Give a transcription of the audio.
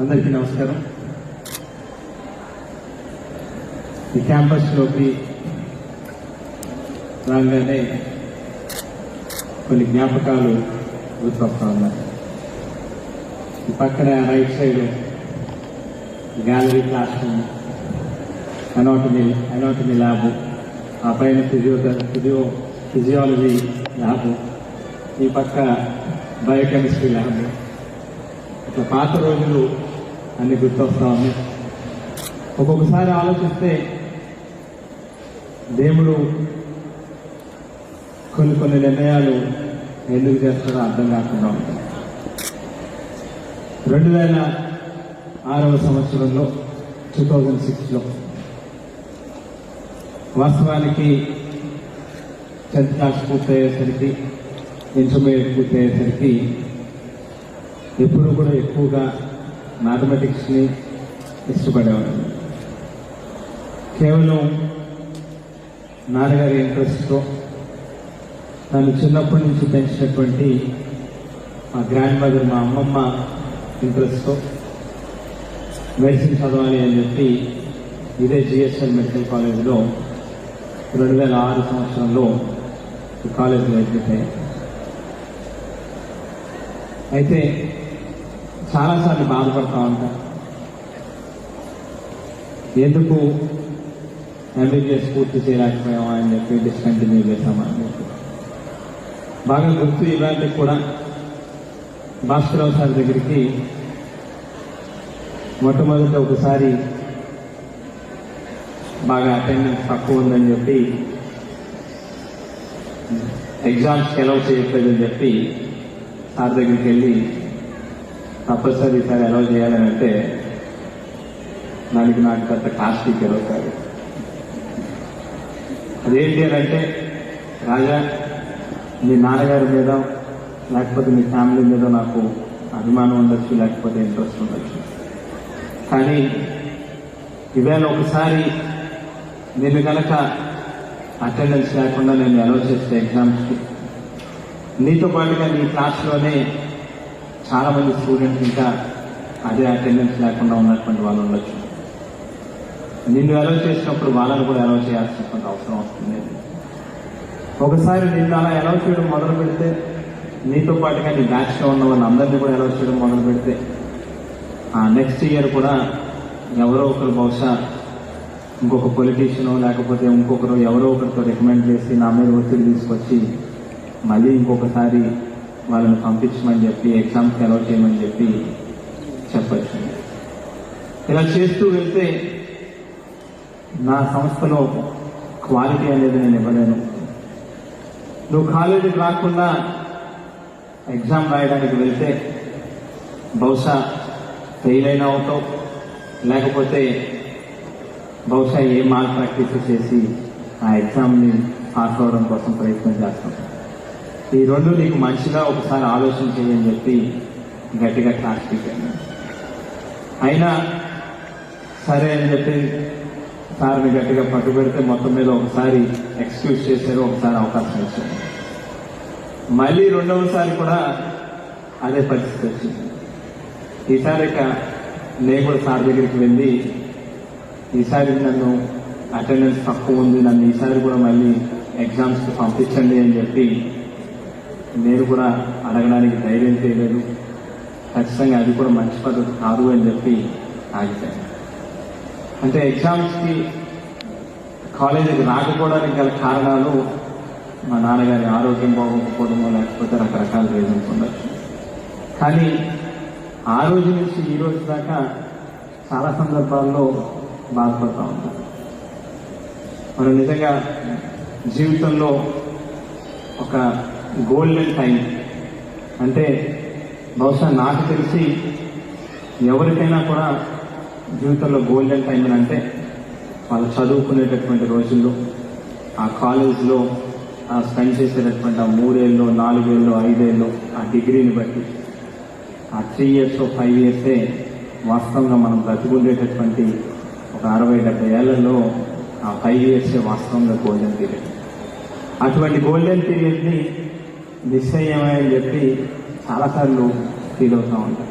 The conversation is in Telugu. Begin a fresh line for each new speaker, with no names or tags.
అందరికీ నమస్కారం. ఈ క్యాంపస్లోకి రాగానే కొన్ని జ్ఞాపకాలు గుర్తొస్తా ఉన్నాయి. ఈ పక్కన right side gallery class room anatomy anatomy lab ఆ పైన ఫిజియో ఫిజియో ఫిజియాలజీ ల్యాబ్ ఈ పక్క బయోకెమిస్ట్రీ ల్యాబ్ ఇట్లా పాత రోజులు అన్ని గుర్తొస్తా ఉన్నాయి. ఒక్కొక్కసారి ఆలోచిస్తే దేవుడు కొన్ని కొన్ని నిర్ణయాలు ఎందుకు చేస్తాడో అర్థం కాకుండా ఉంటాయి రెండు వేల ఆరవ సంవత్సరంలో టూ థౌజండ్ సిక్స్లో వాస్తవానికి టెన్త్ క్లాస్ పూర్తయ్యేసరికి ఇంటర్మీడియట్ పూర్తయ్యేసరికి ఎప్పుడు కూడా ఎక్కువగా మ్యాథమెటిక్స్ని ఇష్టపడేవాడు కేవలం నాన్నగారి ఇంట్రెస్ట్తో నన్ను చిన్నప్పటి నుంచి పెంచినటువంటి మా గ్రాండ్ మదర్ మా అమ్మమ్మ ఇంట్రెస్ట్తో మెడిసిన్ చదవాలి అని చెప్పి ఇదే జిఎస్ఎల్ మెడికల్ కాలేజీలో రెండు వేల ఆరు సంవత్సరంలో కాలేజీలో అయిపోయాయి అయితే చాలాసార్లు బాధపడతా ఉంటాం. ఎందుకు ఎంబీబీఎస్ పూర్తి చేయలేకపోయాం అని చెప్పి డిస్కంటిన్యూ చేశామని చెప్పి బాగా గుర్తు ఇవాళకి కూడా భాస్కరరావు సార్ దగ్గరికి మొట్టమొదట ఒకసారి బాగా అటెండెన్స్ తక్కువ ఉందని చెప్పి ఎగ్జామ్స్కి అలౌ చేయట్లేదని చెప్పి సార్ దగ్గరికి వెళ్ళి తప్పనిసరి ఈసారి ఎలా చేయాలని అంటే దానికి నాకు పెద్ద కాస్ట్ ఇచ్చారు సార్ అదేంటి అని అంటే రాజా మీ నాన్నగారి మీద లేకపోతే మీ ఫ్యామిలీ మీద నాకు అభిమానం ఉండొచ్చు లేకపోతే ఇంట్రెస్ట్ ఉండొచ్చు. కానీ ఇవేళ ఒకసారి నేను కనుక అటెండెన్స్ లేకుండా నేను అలౌ చేస్తే ఎగ్జామ్స్కి నీతో పాటుగా నీ క్లాస్లోనే చాలామంది స్టూడెంట్స్ ఇంకా అదే అటెండెన్స్ లేకుండా ఉన్నటువంటి వాళ్ళు ఉండొచ్చు. నిన్ను అలౌ చేసినప్పుడు వాళ్ళని కూడా అలౌ చేయాల్సినటువంటి అవసరం వస్తుంది ఒకసారి నిన్ను అలా అలౌ చేయడం మొదలు పెడితే నీతో పాటుగా నీ బ్యాచ్లో ఉన్న వాళ్ళని అందరినీ కూడా అలౌ చేయడం మొదలు పెడితే ఆ నెక్స్ట్ ఇయర్ కూడా ఎవరో ఒకరు బహుశా ఇంకొక పొలిటీషియన్ లేకపోతే ఇంకొకరు ఎవరో ఒకరితో రికమెండ్ చేసి నా మీద ఒత్తిడి తీసుకొచ్చి మళ్ళీ ఇంకొకసారి వాళ్ళని పంపించమని చెప్పి ఎగ్జామ్స్కి అలౌ చేయమని చెప్పి చెప్పచ్చు. ఇలా చేస్తూ వెళ్తే నా సంస్థలో క్వాలిటీ అనేది నేను ఇవ్వలేను. నువ్వు కాలేజీకి రాకుండా ఎగ్జామ్ రాయడానికి వెళ్తే బహుశా ఫెయిల్ అయినా అవుతావు. లేకపోతే బహుశా ఏ మాల్ ప్రాక్టీస్ చేసి ఆ ఎగ్జామ్ని పాస్ అవడం కోసం ప్రయత్నం చేస్తాం ఈ రెండు నీకు మంచిగా ఒకసారి ఆలోచన చేయని చెప్పి గట్టిగా క్లాస్ పీకాను అయినా సరే అని చెప్పి సార్ని గట్టిగా పట్టుబెడితే మొత్తం మీద ఒకసారి ఎక్స్క్యూజ్ చేశారు ఒకసారి అవకాశం ఇచ్చారు మళ్ళీ రెండవసారి కూడా అదే పరిస్థితి వచ్చింది. ఈసారి ఇక నేను కూడా సార్ దగ్గరికి వెళ్ళి ఈసారి నన్ను అటెండెన్స్ తక్కువ ఉంది నన్ను ఈసారి కూడా మళ్ళీ ఎగ్జామ్స్కి పంపించండి అని చెప్పి నేను కూడా అడగడానికి ధైర్యం చేయలేదు. ఖచ్చితంగా అది కూడా మంచి పద్ధతి కాదు అని చెప్పి ఆగిపోయాను. అంటే ఎగ్జామ్స్కి కాలేజీకి రాకపోవడానికి గల కారణాలు మా నాన్నగారి ఆరోగ్యం బాగోకపోవడమో లేకపోతే రకరకాల రీజన్స్ ఉండొచ్చు. కానీ ఆ రోజు నుంచి ఈ రోజు దాకా చాలా సందర్భాల్లో బాధపడతా ఉంటాం. మనం నిజంగా జీవితంలో ఒక గోల్డెన్ టైం అంటే బహుశా నాకు తెలిసి ఎవరికైనా కూడా జీవితంలో గోల్డెన్ టైం అని అంటే వాళ్ళు చదువుకునేటటువంటి రోజుల్లో ఆ కాలేజ్లో ఆ స్పెండ్ చేసేటటువంటి ఆ మూడేళ్ళు నాలుగేళ్ళు ఐదేళ్ళు ఆ డిగ్రీని బట్టి ఆ త్రీ ఇయర్స్ ఫైవ్ ఇయర్సే వాస్తవంగా మనం బ్రతికుండేటటువంటి ఒక అరవై డెబ్బై ఏళ్ళలో ఆ ఫైవ్ ఇయర్సే వాస్తవంగా గోల్డెన్ పీరియడ్ అటువంటి గోల్డెన్ పీరియడ్ని మిస్ అయ్యామని చెప్పి చాలాసార్లు ఫీల్ అవుతూ ఉంటాం.